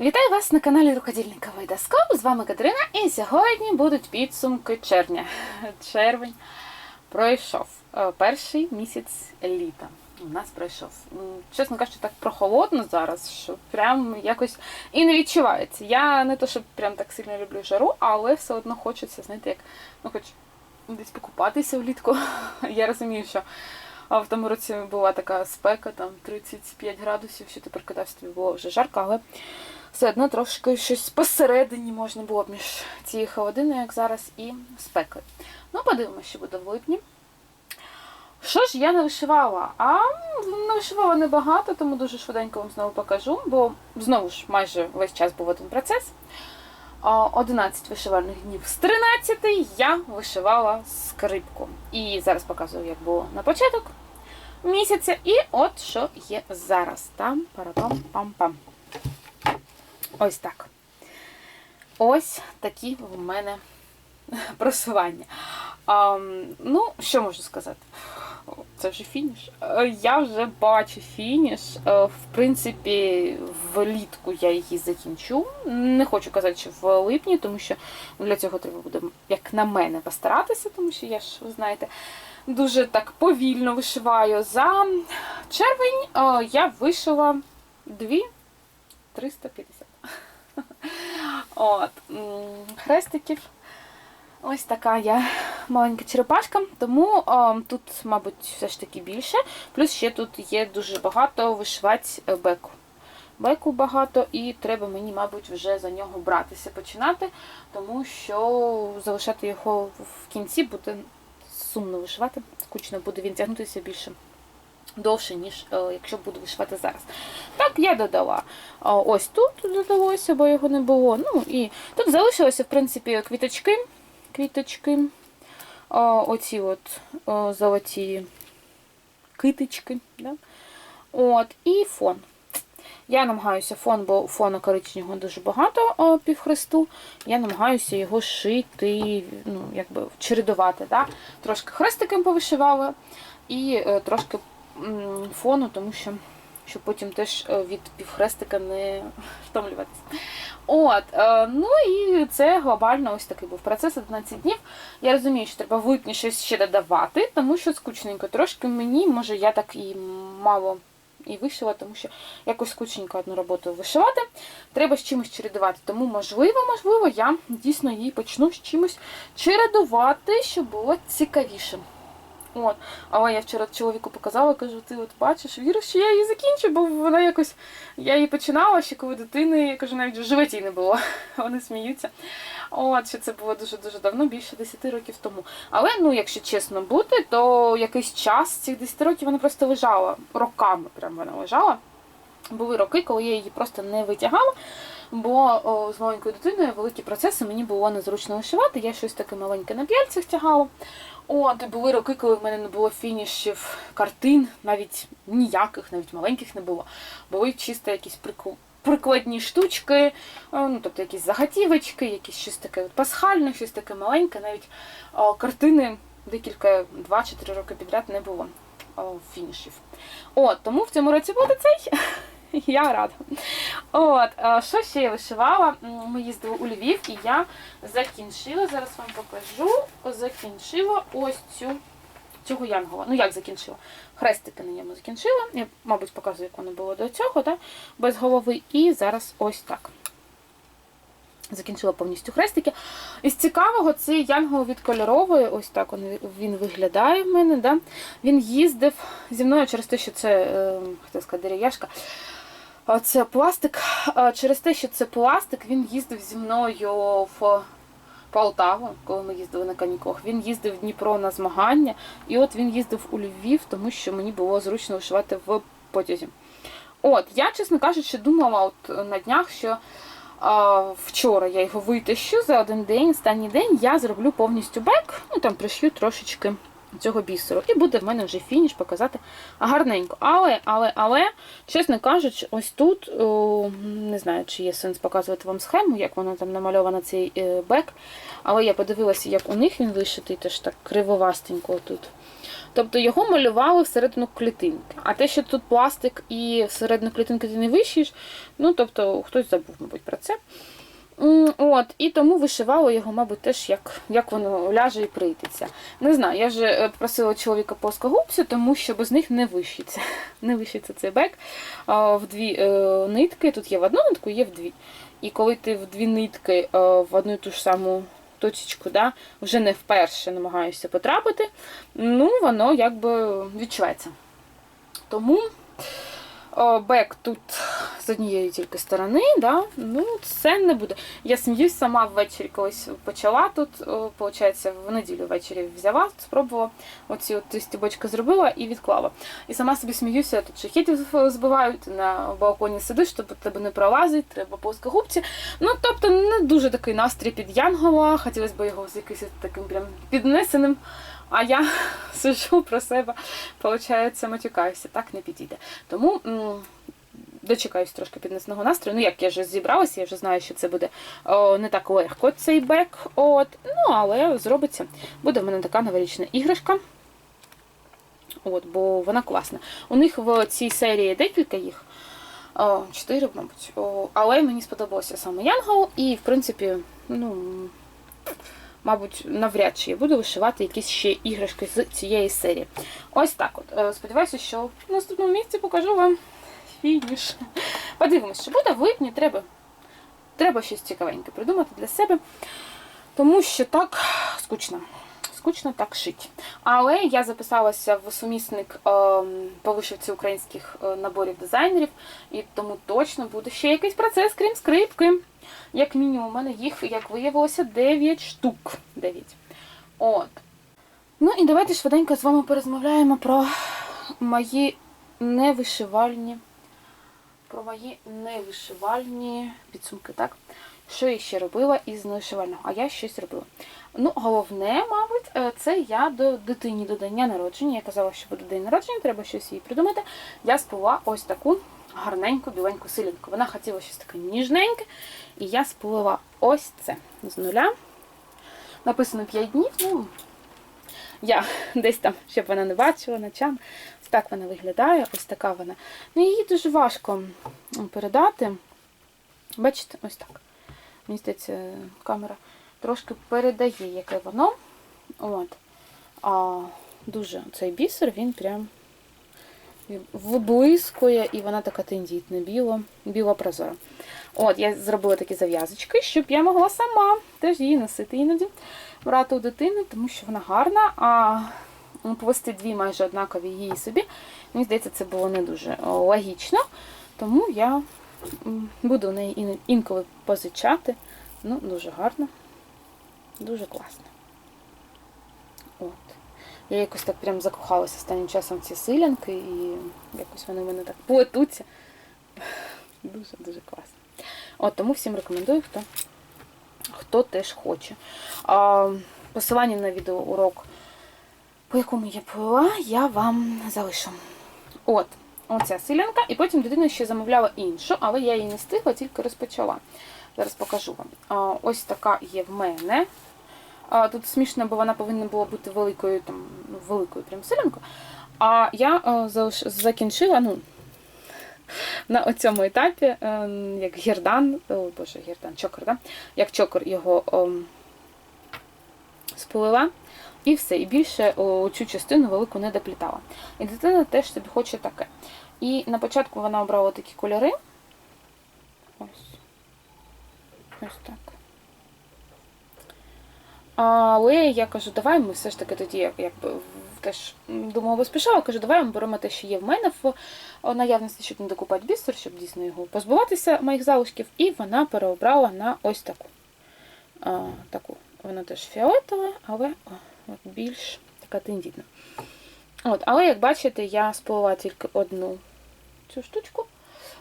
Вітаю вас на каналі Рукодільника Вайдаскоп. З вами Катерина, і сьогодні будуть підсумки червня. Червень пройшов. Е, Перший місяць літа. У нас пройшов. Чесно кажучи, так прохолодно зараз, що прям якось і не відчувається. Я не то, щоб прям так сильно люблю жару, але все одно хочеться, знаєте, як ну хоч десь покупатися влітку. Я розумію, що в тому році була така спека, там 35 градусів, що ти прокидався, тобі було вже жарко, але все одно трошки щось посередині можна було б між цією холодиною, як зараз, і спекою. Ну, подивимося, що буде в липні. Що ж я не вишивала? А не вишивала небагато, тому дуже швиденько вам знову покажу, бо знову ж майже весь час був один процес. 11 вишивальних днів з 13 я вишивала скрипку. І зараз показую, як було на початок місяця. І от що є зараз. Там парапам пам пам Ось так. Ось такі в мене просування. А, ну, що можу сказати? Це вже фініш. Е, Я вже бачу фініш. Е, В принципі, влітку я її закінчу. Не хочу казати, що в липні, тому що для цього треба буде, як на мене, постаратися, тому що я ж, ви знаєте, дуже так повільно вишиваю. За червень е, я вишила 2 350. От, хрестиків. Ось така я маленька черепашка, тому о, тут, мабуть, все ж таки більше. Плюс ще тут є дуже багато вишивати е, беку. Беку багато, і треба мені, мабуть, вже за нього братися починати, тому що залишати його в кінці буде сумно вишивати. Скучно буде він тягнутися більше довше, ніж е, якщо буду вишивати зараз. Так, я додала. А, Ось тут додалося, бо його не було. Ну і тут залишилося, в принципі, квіточки. Квіточки. А, Оці от золоті китички. Да? От, і фон. Я намагаюся фон, бо фону коричневого дуже багато о, півхресту. Я намагаюся його шити, ну, якби чередувати. Да? Трошки хрестиком повишивала і е, трошки фону, тому що щоб потім теж е, від півхрестика не втомлюватися. От, е, ну і це глобально ось такий був процес 11 днів. Я розумію, що треба в липні щось ще додавати, тому що скучненько трошки мені, може, я так і мало і вишила, тому що якось скучненько одну роботу вишивати. Треба з чимось чередувати. Тому, можливо, можливо, я дійсно її почну з чимось чередувати, щоб було цікавіше. От. Але я вчора чоловіку показала, кажу, ти от бачиш, віриш, що я її закінчу, бо вона якось. Я її починала ще коли дитини, я кажу, навіть в животі не було. Вони сміються. От, що це було дуже-дуже давно, більше 10 років тому. Але, ну, якщо чесно бути, то якийсь час цих 10 років вона просто лежала. Роками прям вона лежала. Були роки, коли я її просто не витягала, бо о, з маленькою дитиною великі процеси мені було незручно вишивати. Я щось таке маленьке на п'яльцях тягала. От, були роки, коли в мене не було фінішів картин, навіть ніяких, навіть маленьких не було. Були чисто якісь прикол. Прикладні штучки, е, ну тобто якісь заготівочки, якісь щось таке от пасхальне, щось таке маленьке, навіть о, картини декілька, два чи три роки підряд не було о, фінішів. От, тому в цьому році буде цей. Я рада. От, е, що ще я вишивала? Ми їздили у Львів і я закінчила, зараз вам покажу, закінчила ось цю цього янгола. Ну як закінчила? Хрестики на ньому закінчила. Я, мабуть, показую, як воно було до цього, да? без голови. І зараз ось так. Закінчила повністю хрестики. Із цікавого, цей янгол від кольорової, ось так він, він виглядає в мене. Да? Він їздив зі мною через те, що це, е, хотів сказати, дерев'яшка. Це пластик. Через те, що це пластик, він їздив зі мною в Полтаву, коли ми їздили на канікулах. Він їздив в Дніпро на змагання, і от він їздив у Львів, тому що мені було зручно вишивати в потязі. От, я, чесно кажучи, думала от на днях, що а, вчора я його витащу за один день, останній день я зроблю повністю бек, ну там пришью трошечки цього бісеру. І буде в мене вже фініш показати гарненько. Але, але, але, чесно кажучи, ось тут о, не знаю, чи є сенс показувати вам схему, як воно там намальовано цей е, бек. Але я подивилася, як у них він вишитий, теж так кривовастенько тут. Тобто його малювали всередину клітинки. А те, що тут пластик і всередину клітинки ти не вишиєш, ну тобто хтось забув, мабуть, про це. От, і тому вишивала його, мабуть, теж як, як воно ляже і прийдеться. Не знаю, я вже е, просила чоловіка плоскогубцю, тому що без них не вишиться. Не вишиться цей бек в дві е, нитки. Тут є в одну нитку, є в дві. І коли ти в дві нитки е, в одну і ту ж саму точечку, да, вже не вперше намагаєшся потрапити, ну воно якби відчувається. Тому о, бек тут з однієї тільки сторони, да, ну це не буде. Я сміюсь сама ввечері колись почала тут, виходить, в неділю ввечері взяла, спробувала оці от стібочки зробила і відклала. І сама собі сміюся, тут шахетів збивають, на балконі сидиш, щоб тебе не пролазить, треба плоскогубці. Ну, тобто не дуже такий настрій під Янгола, хотілося б його з якимось таким прям піднесеним. А я сижу про себе, виходить, матюкаюся, так не підійде. Тому дочекаюсь трошки піднесеного настрою. Ну, як я вже зібралася, я вже знаю, що це буде о, не так легко цей бек. От. Ну, але зробиться. Буде в мене така новорічна іграшка. От, бо вона класна. У них в цій серії декілька їх. О, чотири, мабуть. О, але мені сподобався саме Янгол, і, в принципі, ну. Мабуть, навряд чи я буду вишивати якісь ще іграшки з цієї серії. Ось так от. Е, Сподіваюся, що в наступному місці покажу вам фініш. Подивимось, що буде, в липні треба, треба щось цікавеньке придумати для себе. Тому що так скучно. Скучно так шить. Але я записалася в сумісник е, по вишивці українських е, наборів дизайнерів, і тому точно буде ще якийсь процес, крім скрипки. Як мінімум, у мене їх, як виявилося, 9 штук. 9. От. Ну і давайте швиденько з вами порозмовляємо про мої невишивальні. Про мої невишивальні підсумки, так? Що я ще робила із невишивального? А я щось робила. Ну, головне, мабуть, е, це я до дитині до дня народження. Я казала, що буде день народження, треба щось їй придумати. Я сплела ось таку гарненьку біленьку силінку. Вона хотіла щось таке ніжненьке. І я сплела ось це з нуля. Написано 5 днів. Ну, я десь там, щоб вона не бачила ночами. Так вона виглядає, ось така вона. Ну, її дуже важко передати. Бачите, ось так. Мені здається, камера трошки передає, яке воно. От. А дуже цей бісер, він прям виблискує, і вона така тендітна, біла, біла прозора. От, я зробила такі зав'язочки, щоб я могла сама теж її носити іноді, брати у дитини, тому що вона гарна, а повести дві майже однакові її собі. Мені здається, це було не дуже логічно. Тому я буду в неї інколи позичати. Ну, дуже гарно, дуже класно. От. Я якось так прям закохалася останнім часом ці силянки, і якось вони в мене так плетуться. Дуже-дуже класно. От, Тому всім рекомендую, хто хто теж хоче. А, Посилання на відеоурок, по якому я плела, я вам залишу. От, оця силянка. І потім дитина ще замовляла іншу, але я її не встигла, тільки розпочала. Зараз покажу вам. Ось така є в мене. Тут смішно, бо вона повинна була бути великою, там, ну, великою прям силянкою. А я а, закінчила, ну, на цьому етапі, як гірдан, о боже, гірдан, чокер, да? як чокер його о, сплила. І все. І більше о, цю частину велику не доплітала. І дитина теж собі хоче таке. І на початку вона обрала такі кольори. Ось. Ось так. Але я кажу, давай ми все ж таки тоді, як, якби теж думала, спішала, кажу, давай ми беремо те, що є в мене в наявності, щоб не докупати бісер, щоб дійсно його позбуватися моїх залишків. І вона переобрала на ось таку. А, таку. Вона теж фіолетова, але більш така тендітна. От, Але, як бачите, я сплила тільки одну цю штучку,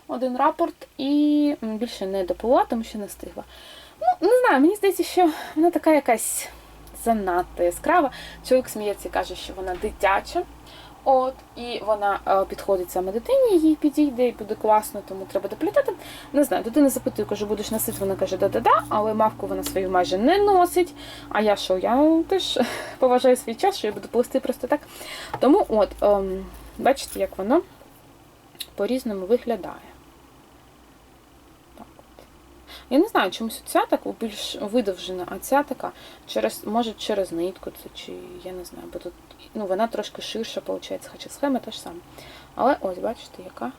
один рапорт і більше не доплила, тому що не встигла. Ну, не знаю, мені здається, що вона така якась занадто яскрава. Чоловік сміється і каже, що вона дитяча. От, і вона е, підходить саме дитині, їй підійде і буде класно, тому треба доплітати. Не знаю, дитина запитує, каже, будеш носити, вона каже, да-да-да, але мавку вона свою майже не носить. А я що? Я теж поважаю свій час, що я буду плести просто так. Тому от, ем, бачите, як воно по-різному виглядає. Так от. Я не знаю, чомусь ця так більш видовжена, а ця така через, може через нитку, це чи я не знаю, бо тут ну, вона трошки ширша, виходить, хоча схема та ж сама. Але ось, бачите, яка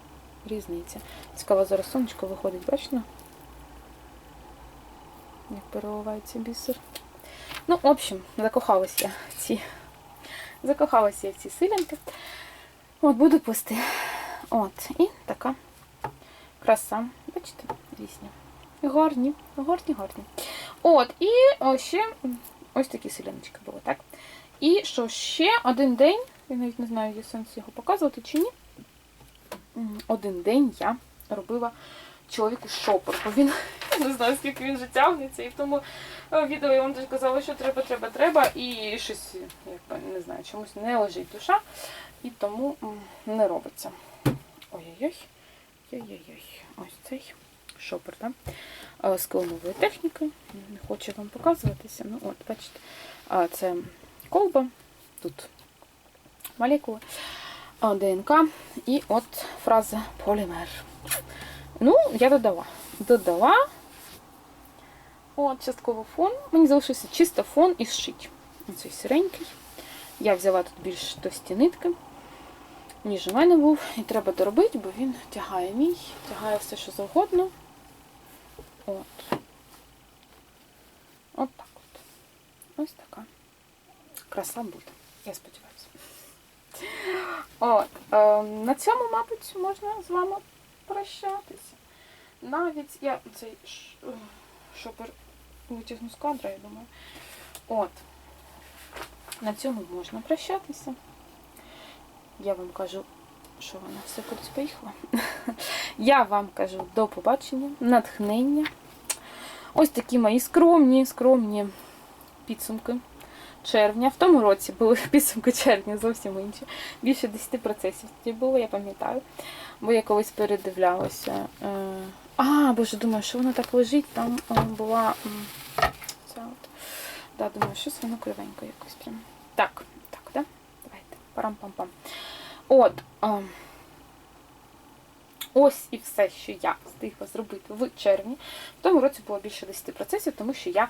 різниця. Цікаво, зараз сонечко виходить, бачите? Як переливається бісер. Ну, в общем, закохалась в ці. Закохалася я в ці силянки. От, буду плести. От, і така краса. Бачите, різні. Гарні, гарні, гарні. От, і ще ось такі селяночки були, так? І що ще один день, я навіть не знаю, є сенс його показувати чи ні. Один день я робила чоловіку шопер, бо він не знаю, скільки він вже тягнеться, і в тому відео я вам теж казала, що треба, треба, треба, і щось, якби, не знаю, чомусь не лежить душа, і тому не робиться. Ой-ой-ой. Ой-ой-ой. Ось цей шопер? Да? З килимовою технікою. Не хочу вам показуватися. Ну, от, бачите, це колба, тут молекули, ДНК і от фраза полімер. Ну, я додала. Додала. От, частково фон. Мені залишився чисто фон і зшить. Оцей сіренький. Я взяла тут більш товсті нитки, ніж у мене був. І треба доробити, бо він тягає мій, тягає все, що завгодно. От. От так от. Ось така краса буде. Я сподіваюся. От. Е, на цьому, мабуть, можна з вами прощатися. Навіть я цей шопер витягну з кадра, я думаю. От. На цьому можна прощатися. Я вам кажу, що вона все кудись поїхала. Я вам кажу до побачення, натхнення. Ось такі мої скромні, скромні підсумки червня. В тому році були підсумки червня зовсім інші. Більше 10 процесів тоді було, я пам'ятаю. Бо я колись передивлялася. Е, А, боже, думаю, що воно так лежить. Там е, була ця от. Да, думаю, щось воно кривенько якось прям. Так, так, да? Давайте. Парам-пам-пам. От. ем, Ось і все, що я встигла зробити в червні. В тому році було більше 10 процесів, тому що я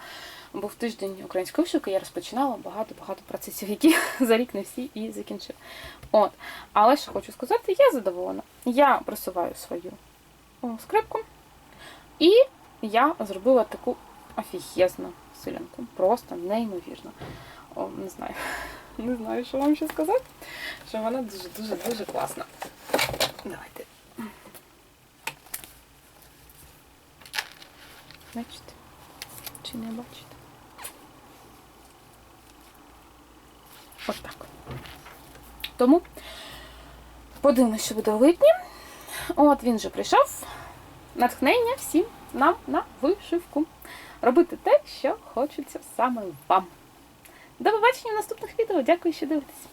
був тиждень української вишивки, я розпочинала багато-багато процесів, які за рік не всі і закінчила. От. Але що хочу сказати, я задоволена. Я просуваю свою скрипку, і я зробила таку офігезну силянку. Просто неймовірно. О, не знаю. Не знаю, що вам ще сказати. Що вона дуже-дуже дуже класна. Давайте. Бачите? Чи не бачите? От так. Тому подивимось, що буде в липні. От він вже прийшов. Натхнення всім нам на вишивку. Робити те, що хочеться саме вам. До побачення в наступних відео. Дякую, що дивитесь.